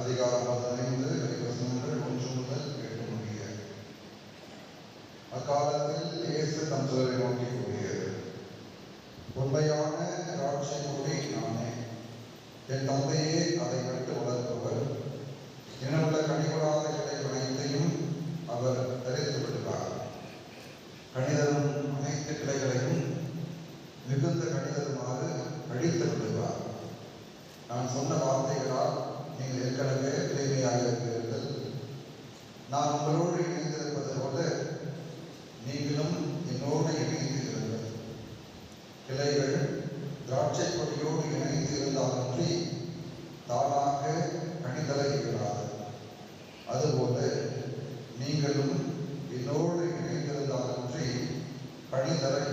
அதிகாரம் பதினைந்து வசனங்கள் ஒன்று முதல் எட்டு முடிய அக்காலத்தில் இயேசு தம் சொல்லை நோக்கி கூறியது உண்மையான திராட்சை கொடி நானே என் தந்தையே அதை கட்டு வளர்ப்பவர் எனவுள்ள கனிகொடாத கிளை அனைத்தையும் அவர் தெரிவித்து விடுவார். கணிதரும் அனைத்து கிளைகளையும் மிகுந்த கணிதருமாறு அழித்து விடுவார். நான் சொன்ன வார்த்தைகளால் நீங்கள் ஏற்கனவே தூய்மையாக இருக்கிறீர்கள். நான் உங்களோடு இணைந்திருப்பதை போல நீங்களும் என்னோடு இணைந்து கிளைகள் திராட்சை கொடியோடு இணைந்து இருந்தாலன்றி தானாக கணிதலை இராது அதுபோல நீங்களும் என்னோடு இணைந்திருந்தாலன்றி கணிதலை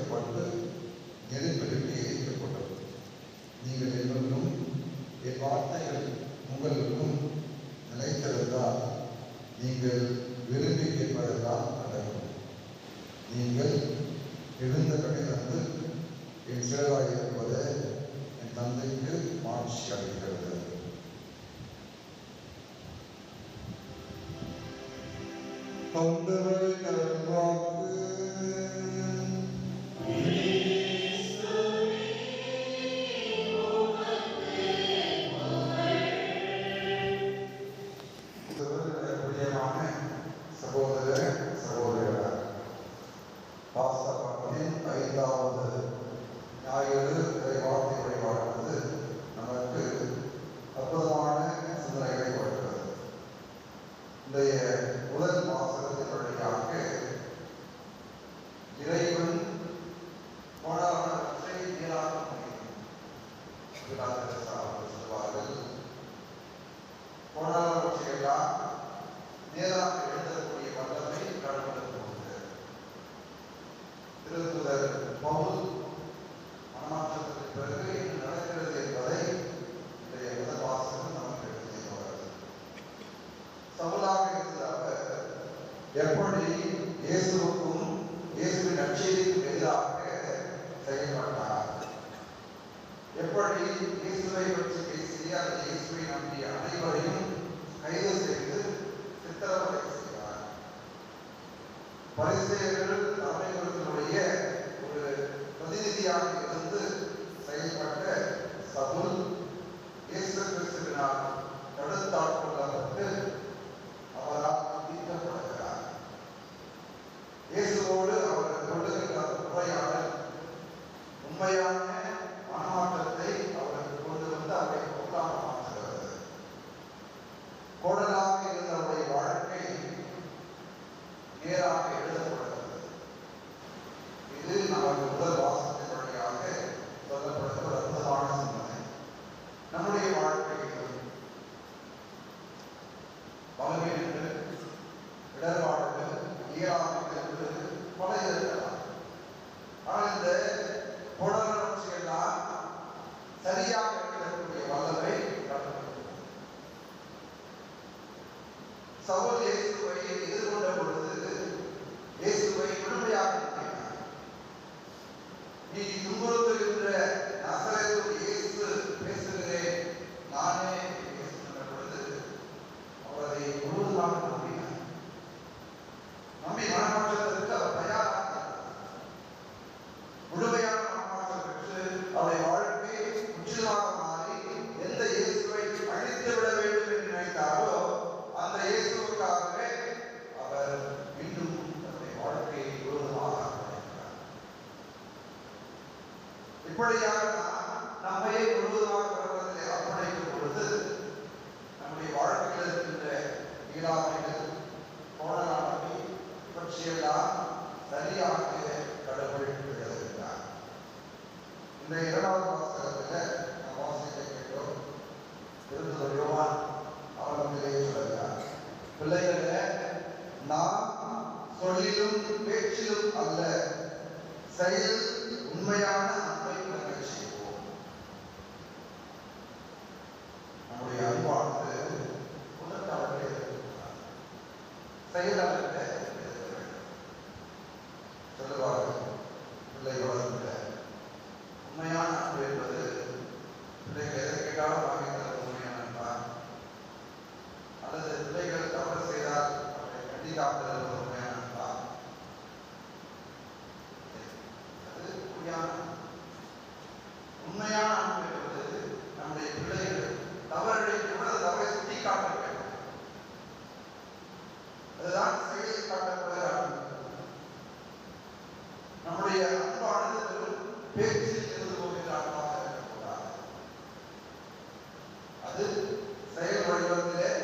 கூட்டி சேர்க்கப்பட்டு நெருப்பிலிட்டு எரிக்கப்பட்டது நீங்கள் என்னுள்ளும் என் வார்த்தைகள் உங்களுக்கும் நிலைத்திருந்தால் நீங்கள் விரும்பி கேட்பதெல்லாம் நடக்கும். நீங்கள் எழுந்த கடிதந்து என் சேவாய் இருப்பது என் தந்தைக்கு மாற்றி அளிக்கிறது. தொந்தரவை தருவாக்கு சவுல் இயேசு கிறிஸ்துவினால் தடுத்தாட்கொள்ளப்பட்டு அவரால் தீர்க்கப்படுகிறார் இயேசுவோடு அவர்கள் கொள்ளுகின்ற உரையாடல் உண்மையான மனமாற்றத்தை அவர்கள் கொண்டு வந்து அவரை பொருளாக மாற்றுகிறது கோடலாக இருந்த அவருடைய வாழ்க்கை நேராக எழுதப்படுகிறது. இது நமக்கு முதல் இப்படியாக நாம் நம்மையே முழுவதுமாக பிரபலத்தில் அர்ப்பணிக்கும் பொழுது நம்முடைய வாழ்க்கையில் இருக்கின்ற இயலாமைகள் கோணலாமை பற்றியெல்லாம் சரியாக கடவுள் எழுதுகிறார் இந்த இரண்டாவது வாசகத்தில் நாம் வாசிக்க கேட்டோம். இருந்தது யோவான் அவரிடத்திலே சொல்கிறார் பிள்ளைகளை நாம் சொல்லிலும் பேச்சிலும் அல்ல செயல் உண்மையான செயல்